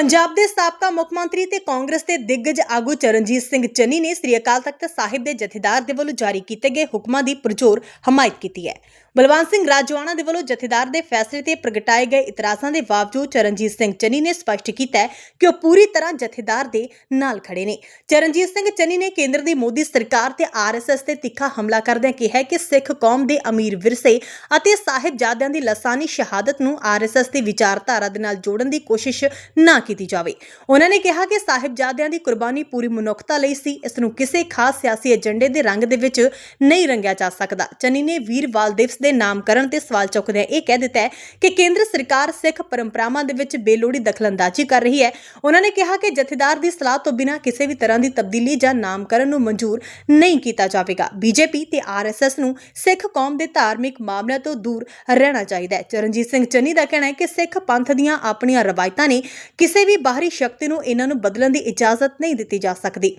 ਪੰਜਾਬ ਦੇ ਸਾਬਕਾ ਮੁੱਖ ਮੰਤਰੀ ਤੇ ਕਾਂਗਰਸ ਦੇ ਦਿੱਗਜ ਆਗੂ ਚਰਨਜੀਤ ਸਿੰਘ ਚੰਨੀ ਨੇ ਸ੍ਰੀ ਅਕਾਲ ਤਖਤ ਸਾਹਿਬ ਦੇ ਜਥੇਦਾਰ ਦੇ ਵੱਲੋਂ ਜਾਰੀ ਕੀਤੇ ਗਏ ਹੁਕਮਾਂ ਦੀ ਪੁਰਜੋਰ ਹਮਾਇਤ ਕੀਤੀ ਹੈ। ਬਲਵੰਤ ਸਿੰਘ ਰਾਜਵਾਨਾ ਦੇ ਵੱਲੋਂ ਜਥੇਦਾਰ ਦੇ ਫੈਸਲੇ ਤੇ ਪ੍ਰਗਟਾਏ ਗਏ ਇਤਰਾਜ਼ਾਂ ਦੇ ਬਾਵਜੂਦ ਚਰਨਜੀਤ ਸਿੰਘ ਚੰਨੀ ਨੇ ਸਪਸ਼ਟ ਕੀਤਾ ਹੈ ਕਿ ਉਹ ਪੂਰੀ ਤਰ੍ਹਾਂ ਜਥੇਦਾਰ ਦੇ ਨਾਲ ਖੜੇ ਨੇ। ਚਰਨਜੀਤ ਸਿੰਘ ਚੰਨੀ ਨੇ ਕੇਂਦਰ ਦੀ ਮੋਦੀ ਸਰਕਾਰ ਤੇ ਆਰਐਸਐਸ ਤੇ ਤਿੱਖਾ ਹਮਲਾ ਕਰਦਿਆਂ ਕਿਹਾ ਕਿ ਸਿੱਖ ਕੌਮ ਦੇ ਅਮੀਰ ਵਿਰਸੇ ਅਤੇ ਸਾਹਿਬਜ਼ਾਦਿਆਂ ਦੀ ਲਸਾਨੀ ਸ਼ਹਾਦਤ ਨੂੰ ਆਰਐਸਐਸ ਦੀ ਵਿਚਾਰਧਾਰਾ ਦੇ ਨਾਲ ਜੋੜਨ ਦੀ ਕੋਸ਼ਿਸ਼ ਨਾ ਕੀਤੀ ਜਾਵੇ। ਉਹਨਾਂ ਨੇ ਕਿਹਾ ਕਿ ਸਾਹਿਬਜ਼ਾਦਿਆਂ ਦੀ ਕੁਰਬਾਨੀ ਪੂਰੀ ਮਨੁੱਖਤਾ ਲਈ ਸੀ। ਇਸ ਨੂੰ ਕਿਸੇ ਖਾਸ ਸਿਆਸੀ ਏਜੰਡੇ ਦੇ ਰੰਗ ਦੇ ਵਿੱਚ ਨਹੀਂ ਰੰਗਿਆ ਜਾ ਸਕਦਾ। ਚੰਨੀ ਨੇ ਵੀਰਵਾਲ ਦਿਵਸ ਦੇ ਨਾਮਕਰਨ ਤੇ ਸਵਾਲ ਚੁੱਕਦਿਆਂ ਇਹ ਕਹਿ ਦਿੱਤਾ ਹੈ ਕਿ ਕੇਂਦਰ ਸਰਕਾਰ ਸਿੱਖ ਪਰੰਪਰਾਵਾਂ ਦੇ ਵਿੱਚ ਬੇਲੋੜੀ ਦਖਲਅੰਦਾਜ਼ੀ ਕਰ ਰਹੀ ਹੈ। ਉਹਨਾਂ ਨੇ ਕਿਹਾ ਕਿ ਜਥੇਦਾਰ ਦੀ ਸਲਾਹ ਤੋਂ ਬਿਨਾਂ ਕਿਸੇ ਵੀ ਤਰ੍ਹਾਂ ਦੀ ਤਬਦੀਲੀ ਜਾਂ ਨਾਮਕਰਨ ਨੂੰ ਮਨਜ਼ੂਰ ਨਹੀਂ ਕੀਤਾ ਜਾਵੇਗਾ। ਬੀਜੇਪੀ ਤੇ ਆਰਐਸਐਸ ਨੂੰ ਸਿੱਖ ਕੌਮ ਦੇ ਧਾਰਮਿਕ ਮਾਮਲਿਆਂ ਤੋਂ ਦੂਰ ਰਹਿਣਾ ਚਾਹੀਦਾ ਹੈ। ਚਰਨਜੀਤ ਸਿੰਘ ਚੰਨੀ ਦਾ ਕਹਿਣਾ ਹੈ ਕਿ ਸਿੱਖ ਪੰਥ ਦੀਆਂ ਆਪਣੀਆਂ ਰਵਾਇਤਾਂ ਨੇ ਕਿਸੇ ਵੀ ਬਾਹਰੀ ਸ਼ਕਤੀ ਨੂੰ ਇਹਨਾਂ ਨੂੰ ਬਦਲਣ ਦੀ ਇਜਾਜ਼ਤ ਨਹੀਂ ਦਿੱਤੀ ਜਾ ਸਕਦੀ।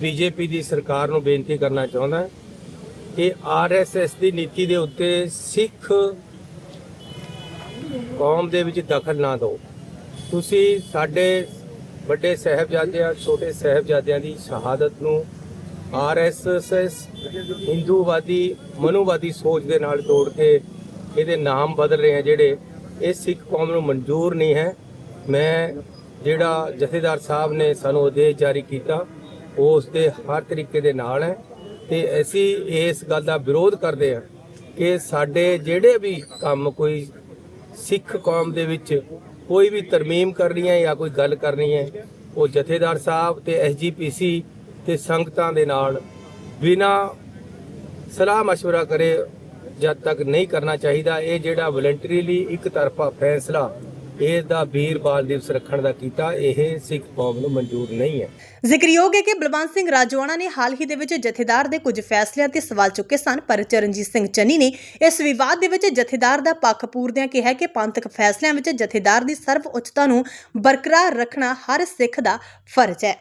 ਬੀਜੇਪੀ ਦੀ ਸਰਕਾਰ ਨੂੰ ਬੇਨਤੀ ਕਰਨਾ ਚਾਹੁੰਦਾ ਹਾਂ ਕਿ ਆਰਐਸਐਸ ਦੀ ਨੀਤੀ ਦੇ ਉੱਤੇ ਸਿੱਖ ਕੌਮ ਦੇ ਵਿੱਚ ਦਖਲ ਨਾ ਦਿਓ। ਤੁਸੀਂ ਸਾਡੇ ਵੱਡੇ ਸਹਿਬਜ਼ਾਦਿਆਂ, ਛੋਟੇ ਸਹਿਬਜ਼ਾਦਿਆਂ ਦੀ ਸ਼ਹਾਦਤ ਨੂੰ ਆਰਐਸਐਸ ਹਿੰਦੂਵਾਦੀ, ਮਨੂਵਾਦੀ ਸੋਚ ਦੇ ਨਾਲ ਜੋੜ ਕੇ ਇਹਦੇ ਨਾਮ ਬਦਲ ਰਹੇ ਆ ਜਿਹੜੇ ਇਹ ਸਿੱਖ ਕੌਮ ਨੂੰ ਮਨਜ਼ੂਰ ਨਹੀਂ ਹੈ। ਮੈਂ ਜਿਹੜਾ ਜਥੇਦਾਰ ਸਾਹਿਬ ਨੇ ਸਾਨੂੰ ਆਦੇਸ਼ ਜਾਰੀ ਕੀਤਾ ਉਸ ਦੇ ਹਰ ਤਰੀਕੇ ਦੇ ਨਾਲ ਹੈ ਤੇ ਅਸੀਂ ਇਸ ਗੱਲ ਦਾ ਵਿਰੋਧ ਕਰਦੇ ਹਾਂ ਕਿ ਸਾਡੇ ਜਿਹੜੇ ਵੀ ਕੰਮ ਕੋਈ ਸਿੱਖ ਕੌਮ ਦੇ ਵਿੱਚ ਕੋਈ ਵੀ ਤਰਮੀਮ ਕਰਨੀ ਹੈ ਜਾਂ ਕੋਈ ਗੱਲ ਕਰਨੀ ਹੈ ਉਹ ਜਥੇਦਾਰ ਸਾਹਿਬ ਤੇ ਐਸਜੀਪੀਸੀ ਤੇ ਸੰਗਤਾਂ ਦੇ ਨਾਲ ਬਿਨਾ ਸਲਾਹ مشورہ ਕਰੇ ਜਦ ਤੱਕ ਨਹੀਂ ਕਰਨਾ ਚਾਹੀਦਾ ਇਹ ਜਿਹੜਾ ਵਲੰਟਰੀਲੀ ਇੱਕ ਤਰਫਾ ਫੈਸਲਾ ਇਹ ਦਾ ਵੀਰਬਾਲ ਦਿਵਸ ਰੱਖਣ ਦਾ ਕੀਤਾ, ਇਹ ਸਿੱਖ ਕੌਮ ਨੂੰ ਮਨਜ਼ੂਰ ਨਹੀਂ ਹੈ। ਜ਼ਿਕਰਯੋਗ ਹੈ ਕਿ ਬਲਵੰਤ ਸਿੰਘ ਰਾਜਵਾਨਾ ਨੇ ਹਾਲ ਹੀ ਦੇ ਵਿੱਚ ਜਥੇਦਾਰ ਦੇ ਕੁਝ ਫੈਸਲਿਆਂ ਤੇ ਸਵਾਲ ਚੁੱਕੇ ਸਨ, ਪਰ ਚਰਨਜੀਤ ਸਿੰਘ ਚੰਨੀ ਨੇ ਇਸ ਵਿਵਾਦ ਦੇ ਵਿੱਚ ਜਥੇਦਾਰ ਦਾ ਪੱਖ ਪੂਰਦਿਆਂ ਕਿਹਾ ਕਿ ਪੰਥਕ ਫੈਸਲਿਆਂ ਵਿੱਚ ਜਥੇਦਾਰ ਦੀ ਸਰਵ ਉੱਚਤਾ ਨੂੰ ਬਰਕਰਾਰ ਰੱਖਣਾ ਹਰ ਸਿੱਖ ਦਾ ਫਰਜ਼ ਹੈ।